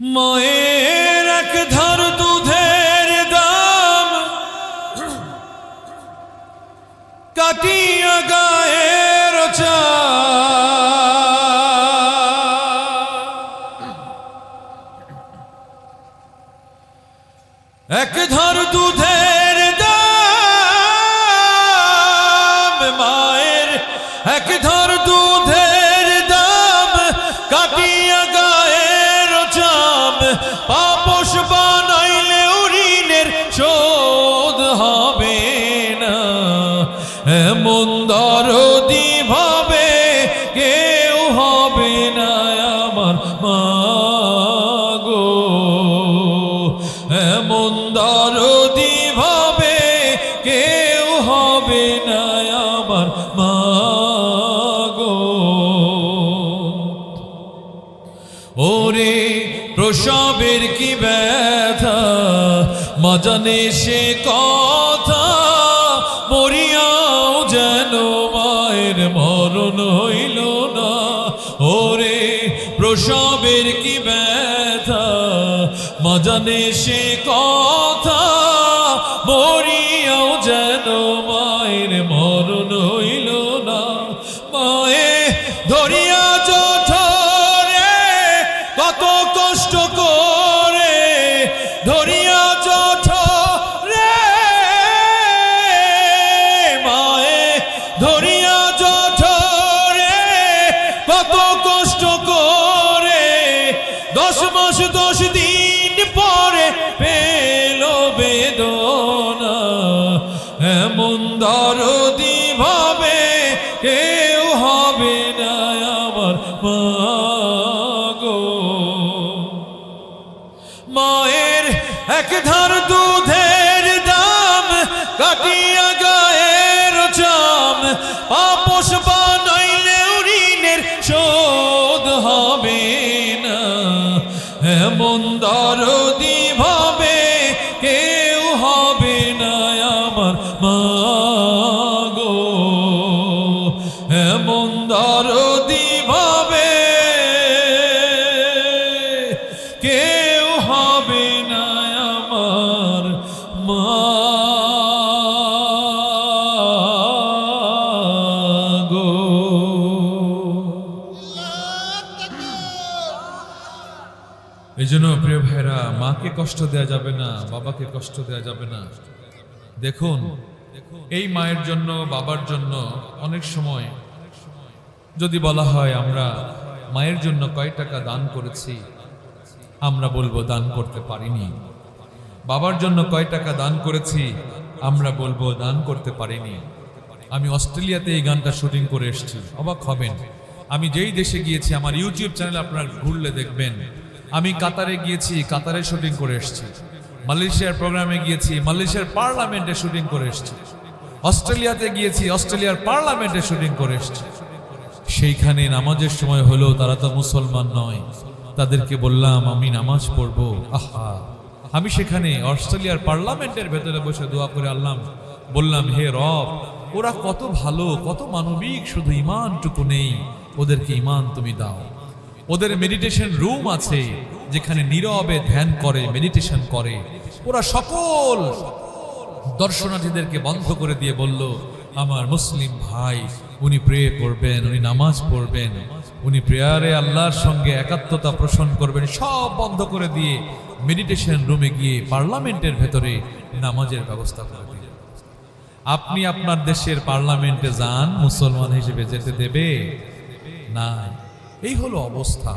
মায়ের এক ধার দুধের দাম। কাটিয়া গায়ের এক ধার দুধের দাম। মায়ের এক ধার এমন দরদি ভাবে কেউ হবে না আমার মা গো। ওরে প্রসবের কি ব্যথা মজানে সে কথা, মরিয়াও যেন মায়ের মরণ হইল না। ওরে প্রসবের কি ব্যথা মজানে সে কথা মরিয়াও যেন মায়ের মরণ হইল না। মায়ে ধরিয়া জঠরে, কত কষ্ট করে ধরিয়া জঠরে। মায়ে ধরিয়া এমন দরদি ভাবে কেউ হবে না আমার মা গো মায়ের এক ধার দুধের দাম কাটিয়া গায়ের চাম, আপোষ বানাইলে ঋণের শোধ হবে না। এমন দরদি ভাবে দরদি ভাবে কেউ হবে না আমার মা। গো। এই জন্য প্রিয় ভাইরা, মাকে কষ্ট দেয়া যাবে না, বাবাকে কষ্ট দেয়া যাবে না। দেখুন, এই মায়ের জন্য, বাবার জন্য অনেক সময় যদি বলা হয়, আমরা মায়ের জন্য কয় টাকা দান করেছি, আমরা বলব দান করতে পারিনি। বাবার জন্য কয় টাকা দান করেছি, আমরা বলব দান করতে পারিনি। আমি অস্ট্রেলিয়াতে এই গানটা শুটিং করে এসেছি। অবাক হবেন। আমি যেই দেশে গিয়েছি, আমার ইউটিউব চ্যানেল আপনারা ঘুরলে দেখবেন। আমি কাতারে গিয়েছি, কাতারে শুটিং করে এসেছি। মালয়েশিয়ার প্রোগ্রামে গিয়েছি, মালয়েশিয়ার পার্লামেন্টে শুটিং করে এসেছি। অস্ট্রেলিয়াতে গিয়েছি, অস্ট্রেলিয়ার পার্লামেন্টে শুটিং করে এসেছি। সেইখানে নামাজের সময় হলো তারা তো মুসলমান নয়। তাদেরকে বললাম, আমি নামাজ পড়ব। আহা। আমি সেখানে অস্ট্রেলিয়ার পার্লামেন্টের ভেতরে বসে দোয়া করে আল্লাহ বললাম, হে রব, ওরা কত ভালো, কত মানবিক, শুধু ইমানটুকু নেই। ওদেরকে ইমান তুমি দাও। ওদের মেডিটেশন রুম আছে, যেখানে নীরবে ধ্যান করে মেডিটেশন করে। ওরা সকল দর্শনার্থীদেরকে বন্ধ করে দিয়ে বলল আমার মুসলিম ভাই, উনি প্রে করবেন, উনি নামাজ পড়বেন, উনি প্রেয়ারে আল্লাহর সঙ্গে একাত্মতা পোষণ করবেন, সব বন্ধ করে দিয়ে মেডিটেশন রুমে গিয়ে পার্লামেন্টের ভেতরে নামাজের ব্যবস্থা করে দিলেন আপনি আপনার দেশের পার্লামেন্টে যান, মুসলমান হিসেবে যেতে দেবে? না এই হলো অবস্থা।